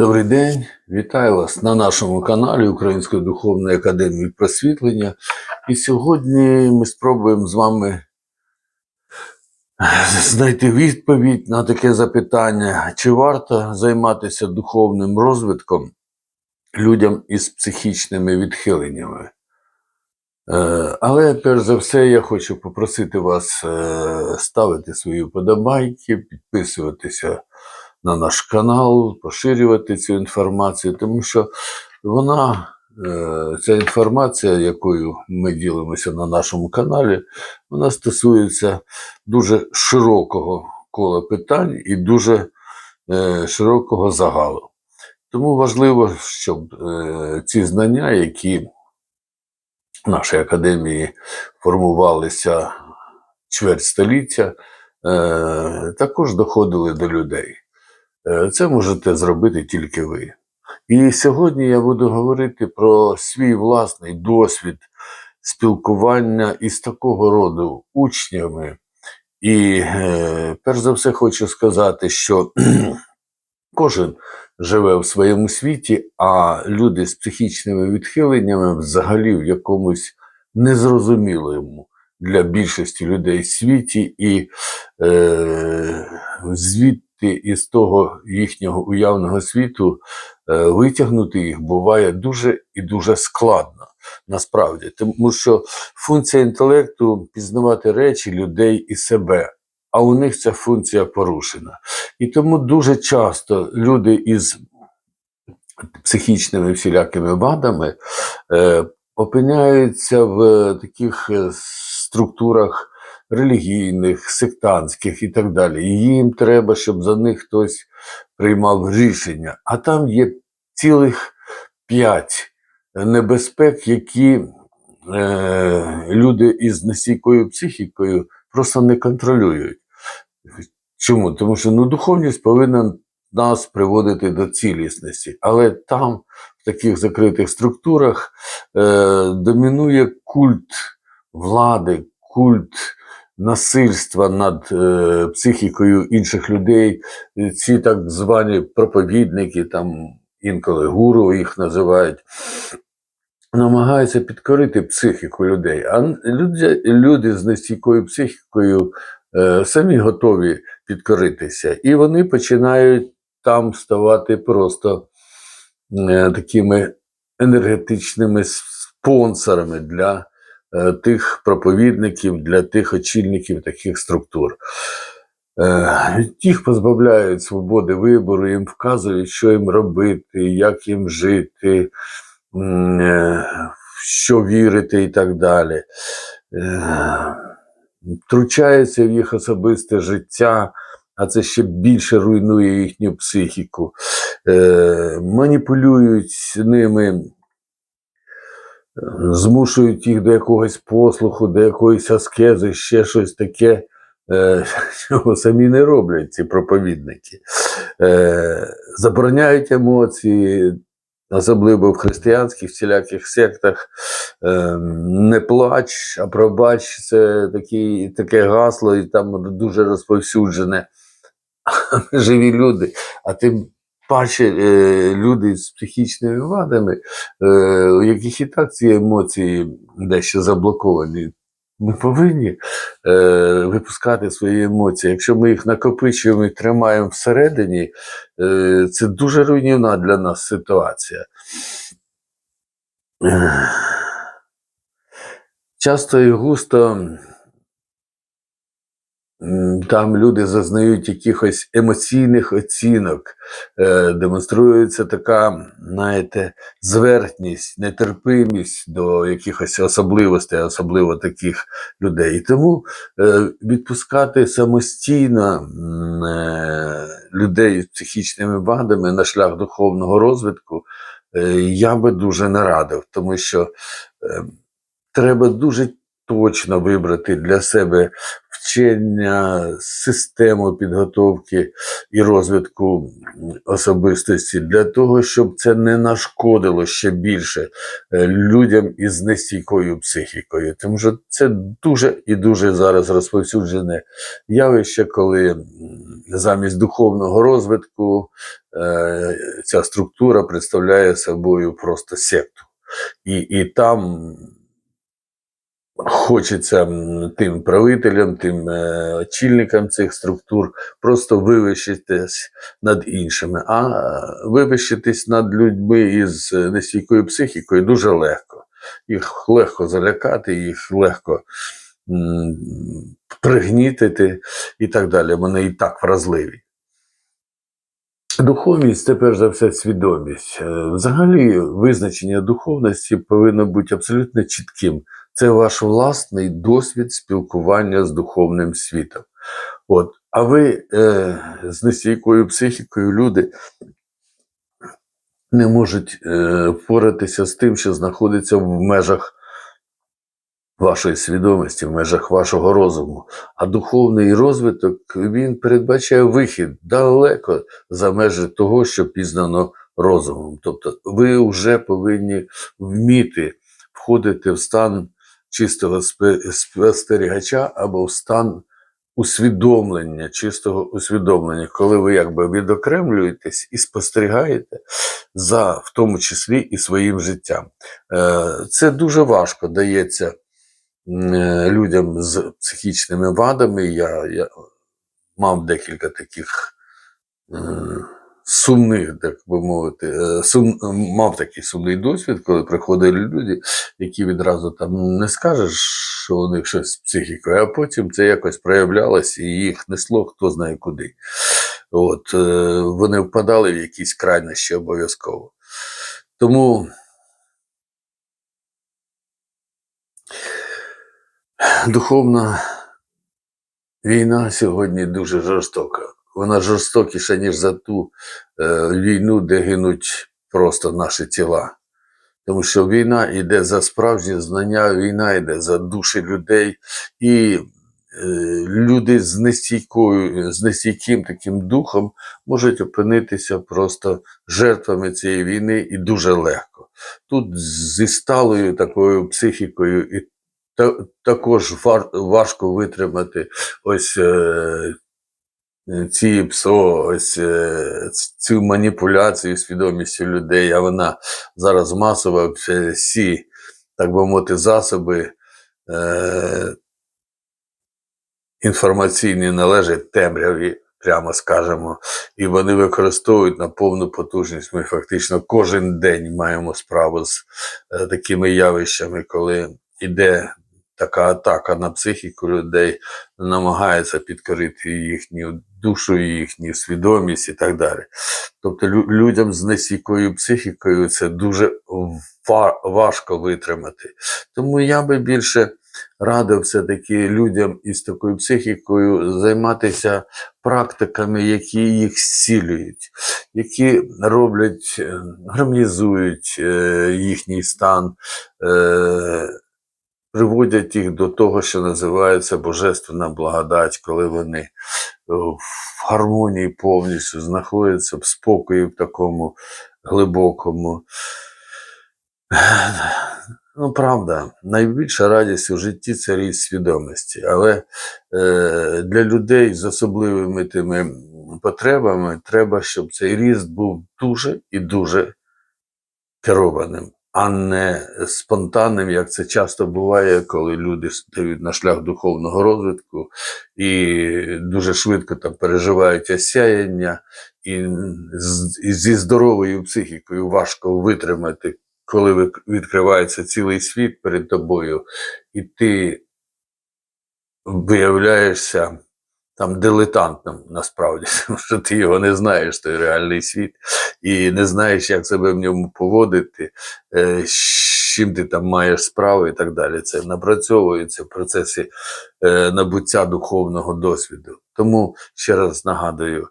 Добрий день, вітаю вас на нашому каналі Української духовної академії просвітлення. І сьогодні ми спробуємо з вами знайти відповідь на таке запитання, чи варто займатися духовним розвитком людям із психічними відхиленнями. Е, Але перш за все я хочу попросити вас е, ставити свої вподобайки, підписуватися на наш канал, поширювати цю інформацію, тому що вона, е, ця інформація, якою ми ділимося на нашому каналі, вона стосується дуже широкого кола питань і дуже е, широкого загалу. Тому важливо, щоб е, ці знання, які в нашій академії формувалися чверть століття, також доходили до людей. Е, Це можете зробити тільки ви. І сьогодні я буду говорити про свій власний досвід спілкування із такого роду учнями. І е, перш за все хочу сказати, що кожен живе в своєму світі, а люди з психічними відхиленнями взагалі в якомусь незрозумілому для більшості людей світі, і е, звідти із того їхнього уявного світу е, витягнути їх буває дуже і дуже складно. Насправді, тому що функція інтелекту пізнавати речі, людей і себе, а у них ця функція порушена. І тому дуже часто люди із психічними всілякими вадами е, опиняються в таких е, структурах релігійних, сектантських і так далі. Їм треба, щоб за них хтось приймав рішення. А там є цілих п'ять небезпек, які е, люди із нестійкою психікою просто не контролюють. Чому? Тому що ну, духовність повинна нас приводити до цілісності, але там, в таких закритих структурах, е, домінує культ влади, культ насильства над е, психікою інших людей. Ці так звані проповідники, там інколи гуру їх називають. Намагаються підкорити психіку людей, а люди, люди з нестійкою психікою е, самі готові підкоритися, і вони починають там ставати просто е, такими енергетичними спонсорами для е, тих проповідників, для тих очільників таких структур. Е, Їх позбавляють свободи вибору, їм вказують, що їм робити, як їм жити, е, що вірити і так далі. Е, Втручаються в їх особисте життя, а це ще більше руйнує їхню психіку. Е, Маніпулюють ними, е, змушують їх до якогось послуху, до якоїсь аскези, ще щось таке, е, чого самі не роблять ці проповідники. Е, Забороняють емоції, особливо в християнських всіляких сектах. Е, Не плач, а пробач це такі, таке гасло, і там дуже розповсюджене. Живі люди, а тим паче е, люди з психічними вадами, е, у яких і так ці емоції дещо заблоковані. Ми повинні е, випускати свої емоції. Якщо ми їх накопичуємо і тримаємо всередині, е, це дуже руйнівна для нас ситуація. Часто і густо там люди зазнають якихось емоційних оцінок, е, демонструється така, знаєте, зверхність, нетерпимість до якихось особливостей, особливо таких людей. І тому е, відпускати самостійно е, людей з психічними вадами на шлях духовного розвитку я би дуже не радив, тому що треба дуже точно вибрати для себе вчення, систему підготовки і розвитку особистості для того, щоб це не нашкодило ще більше е, людям із нестійкою психікою. Тому що це дуже і дуже зараз розповсюджене явище, коли замість духовного розвитку е, ця структура представляє собою просто секту. І, і там хочеться тим правителям, тим е, очільникам цих структур просто вивищитись над іншими. А е, вивищитись над людьми із е, нестійкою психікою дуже легко. Їх легко залякати, їх легко пригнітити і так далі. Вони і так вразливі. Духовність це перш за все свідомість. Взагалі, визначення духовності повинно бути абсолютно чітким. Це ваш власний досвід спілкування з духовним світом. От. А ви е, з нестійкою психікою люди не можуть е, впоратися з тим, що знаходиться в межах вашої свідомості, в межах вашого розуму. А духовний розвиток він передбачає вихід далеко за межі того, що пізнано розумом. Тобто ви вже повинні вміти входити в стан чистого спостерігача або в стан усвідомлення, чистого усвідомлення, коли ви якби відокремлюєтесь і спостерігаєте за в тому числі і своїм життям. Е, Це дуже важко дається е, людям з психічними вадами. Я, я мав декілька таких сумних, так би мовити, е, сум, мав такий сумний досвід, коли приходили люди, які відразу там не скажеш, що у них щось з психікою, а потім це якось проявлялося і їх несло хто знає куди. От, е, вони впадали в якісь крайнощі обов'язково. Тому духовна війна сьогодні дуже жорстока. Вона жорстокіша, ніж за ту е, війну, де гинуть просто наші тіла. Тому що війна йде за справжні знання, війна йде за душі людей, і е, люди з нестійкою, з нестійким таким духом можуть опинитися просто жертвами цієї війни і дуже легко. Тут зі сталою такою психікою і та, також важко витримати ось е, ці псо, ось е, цю маніпуляцію свідомістю людей, а вона зараз масова, всі, так би мовити, засоби е, інформаційні належать темряві, прямо скажемо, і вони використовують на повну потужність. Ми фактично кожен день маємо справу з е, такими явищами, коли йде така атака на психіку людей, намагається підкорити їхню душу, їхню свідомість і так далі. Тобто людям з нестійкою психікою це дуже важко витримати. Тому я би більше радив все-таки людям із такою психікою займатися практиками, які їх зцілюють, які роблять, е, гармонізують е, їхній стан. Е, приводять їх до того, що називається божественна благодать, коли вони е, в гармонії повністю знаходяться в спокої в такому глибокому. Ну, правда, найбільша радість у житті це ріст свідомості, але е, для людей з особливими тими потребами треба, щоб цей ріст був дуже і дуже керованим, а не спонтанним, як це часто буває, коли люди стають на шлях духовного розвитку і дуже швидко там переживають осяяння, і, зі здоровою психікою важко витримати, коли відкривається цілий світ перед тобою, і ти виявляєшся там дилетантом насправді, тому що ти його не знаєш, той реальний світ, і не знаєш, як себе в ньому поводити, е, з чим ти там маєш справу і так далі. Це напрацьовується в процесі е, набуття духовного досвіду. Тому ще раз нагадую,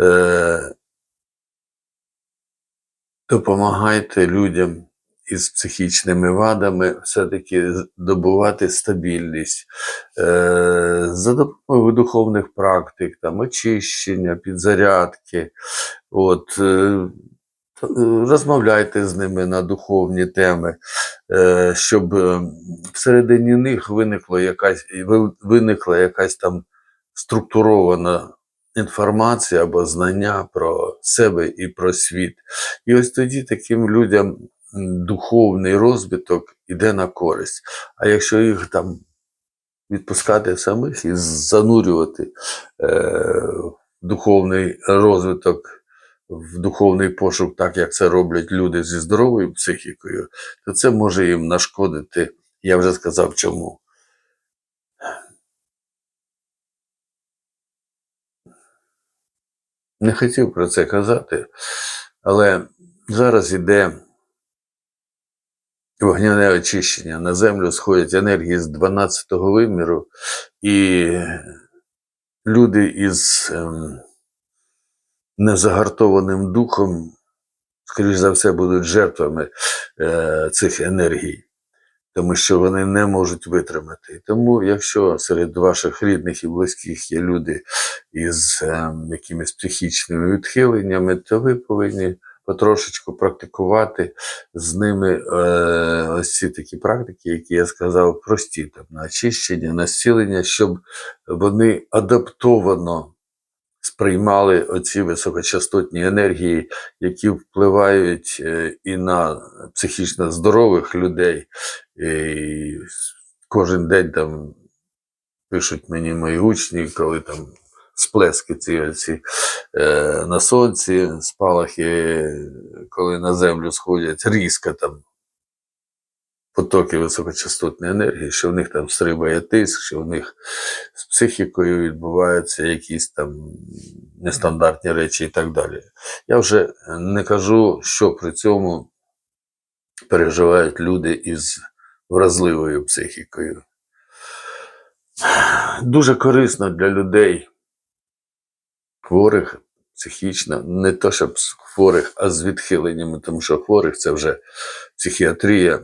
е, допомагайте людям із психічними вадами все-таки добувати стабільність е, за допомогою духовних практик, там, очищення, підзарядки. От, е, е, розмовляйте з ними на духовні теми, е, щоб е, всередині них виникла якась, виникла якась там структурована інформація або знання про себе і про світ. І ось тоді таким людям духовний розвиток іде на користь. А якщо їх там відпускати самих і занурювати е, духовний розвиток, в духовний пошук, так як це роблять люди зі здоровою психікою, то це може їм нашкодити. Я вже сказав чому. Не хотів про це казати, але зараз іде вогняне очищення. На землю сходять енергії з 12-го виміру, і люди із ем, незагартованим духом, скоріш за все, будуть жертвами е, цих енергій, тому що вони не можуть витримати. Тому, якщо серед ваших рідних і близьких є люди із ем, якимись психічними відхиленнями, то ви повинні потрошечку практикувати з ними е, ось ці такі практики, які я сказав, прості там на очищення, на зцілення, щоб вони адаптовано сприймали оці високочастотні енергії, які впливають е, і на психічно здорових людей. І кожен день там пишуть мені мої учні, коли там сплески ці, оці, е, на сонці, спалахи, коли на землю сходять, різко там потоки високочастотної енергії, що в них там стрибає тиск, що в них з психікою відбуваються якісь там нестандартні речі і так далі. Я вже не кажу, що при цьому переживають люди із вразливою психікою. Дуже корисно для людей хворих психічно, не то щоб з хворих, а з відхиленнями, тому що хворих це вже психіатрія,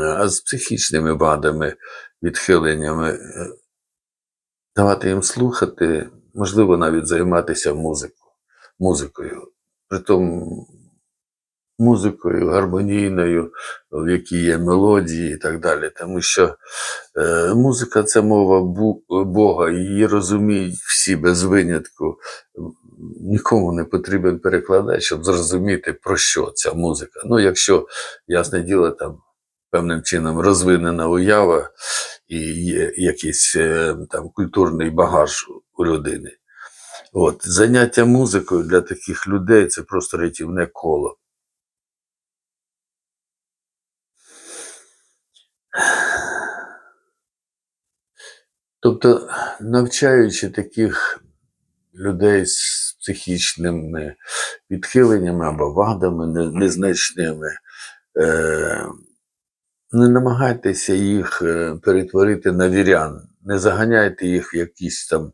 а з психічними вадами, відхиленнями. Давати їм слухати, можливо, навіть займатися музикою. музикою. Притом музикою гармонійною, в якій є мелодії і так далі. Тому що е, музика це мова Бога, її розуміють всі без винятку. Нікому не потрібен перекладач, щоб зрозуміти, про що ця музика. Ну, якщо, ясне діло, там певним чином розвинена уява і є якийсь е, там культурний багаж у людини. От, заняття музикою для таких людей це просто рятівне коло. Тобто, навчаючи таких людей з психічними відхиленнями або вадами незначними, е, не намагайтеся їх е, перетворити на вірян, не заганяйте їх в якісь там,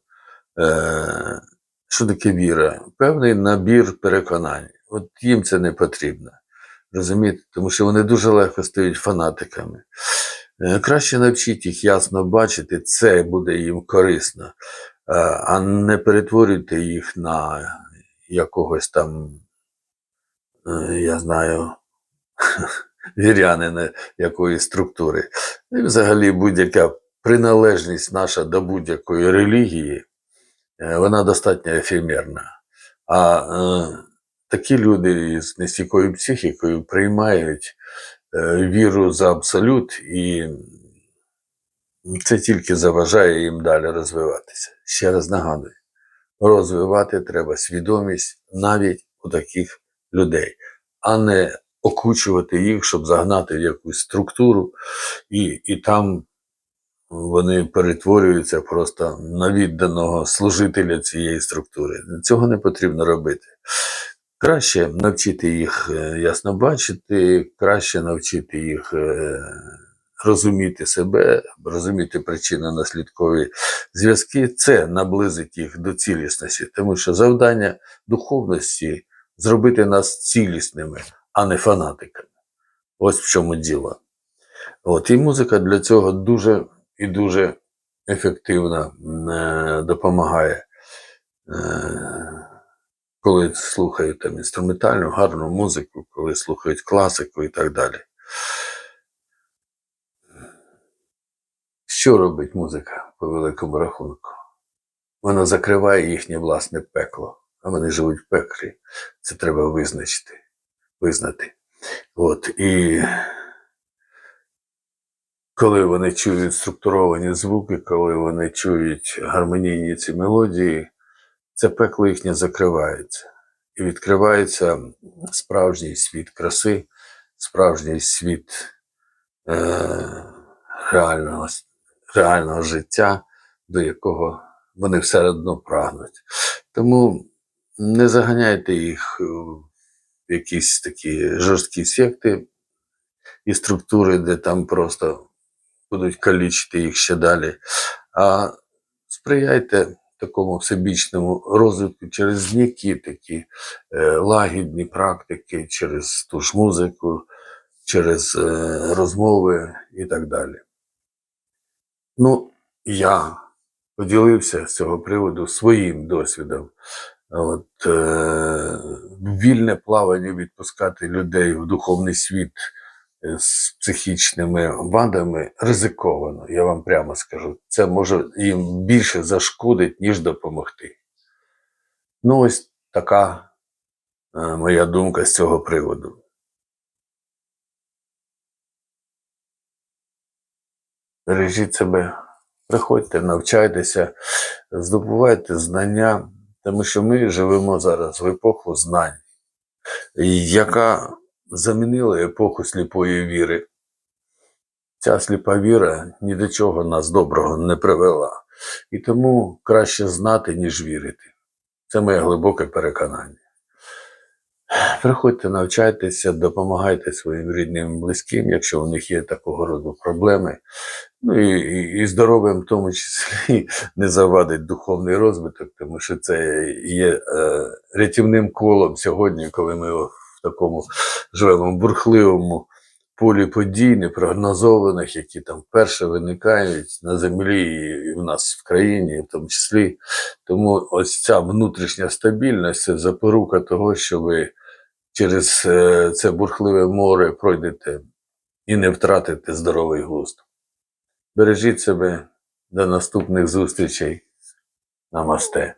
е, що таке віра? Певний набір переконань. От їм це не потрібно. Розумієте? Тому що вони дуже легко стають фанатиками. Е, Краще навчіть їх ясно бачити, це буде їм корисно, Е, а не перетворюйте їх на якогось там, е, я знаю, вірянина якоїсь структури. І взагалі будь-яка приналежність наша до будь-якої релігії, вона достатньо ефемерна. А е, такі люди з нестійкою психікою приймають віру за абсолют, і це тільки заважає їм далі розвиватися. Ще раз нагадую, розвивати треба свідомість навіть у таких людей, а не окучувати їх, щоб загнати в якусь структуру, і, і там вони перетворюються просто на відданого служителя цієї структури. Цього не потрібно робити. Краще навчити їх е, ясно бачити, краще навчити їх е, розуміти себе, розуміти причинно-наслідкові зв'язки. Це наблизить їх до цілісності, тому що завдання духовності зробити нас цілісними, а не фанатиками. Ось в чому діло. От, і музика для цього дуже і дуже ефективно е, допомагає. Коли слухають там інструментальну, гарну музику, коли слухають класику і так далі. Що робить музика по великому рахунку? Вона закриває їхнє власне пекло, а вони живуть в пеклі. Це треба визначити, визнати. От, і коли вони чують структуровані звуки, коли вони чують гармонійні ці мелодії, це пекло їхнє закривається. І відкривається справжній світ краси, справжній світ е, реального, реального життя, до якого вони все одно прагнуть. Тому не заганяйте їх в якісь такі жорсткі секти і структури, де там просто будуть калічити їх ще далі. А сприяйте такому всебічному розвитку через м'які такі е, лагідні практики, через ту ж музику, через е, розмови і так далі. Ну, я поділився з цього приводу своїм досвідом. От, е, вільне плавання відпускати людей в духовний світ з психічними вадами ризиковано, я вам прямо скажу. Це може їм більше зашкодить, ніж допомогти. Ну, ось така е, моя думка з цього приводу. Бережіть себе, приходьте, навчайтеся, здобувайте знання, тому що ми живемо зараз в епоху знань, яка замінила епоху сліпої віри. Ця сліпа віра ні до чого нас доброго не привела. І тому краще знати, ніж вірити. Це моє глибоке переконання. Приходьте, навчайтеся, допомагайте своїм рідним близьким, якщо у них є такого роду проблеми. Ну і, і, і здоров'ям в тому числі не завадить духовний розвиток, тому що це є е, рятівним колом сьогодні, коли ми такому живемо бурхливому полі подій, непрогнозованих, які там вперше виникають на землі і, і в нас в країні, в тому числі. Тому ось ця внутрішня стабільність це запорука того, що ви через е, це бурхливе море пройдете і не втратите здоровий глузд. Бережіть себе до наступних зустрічей. Намасте.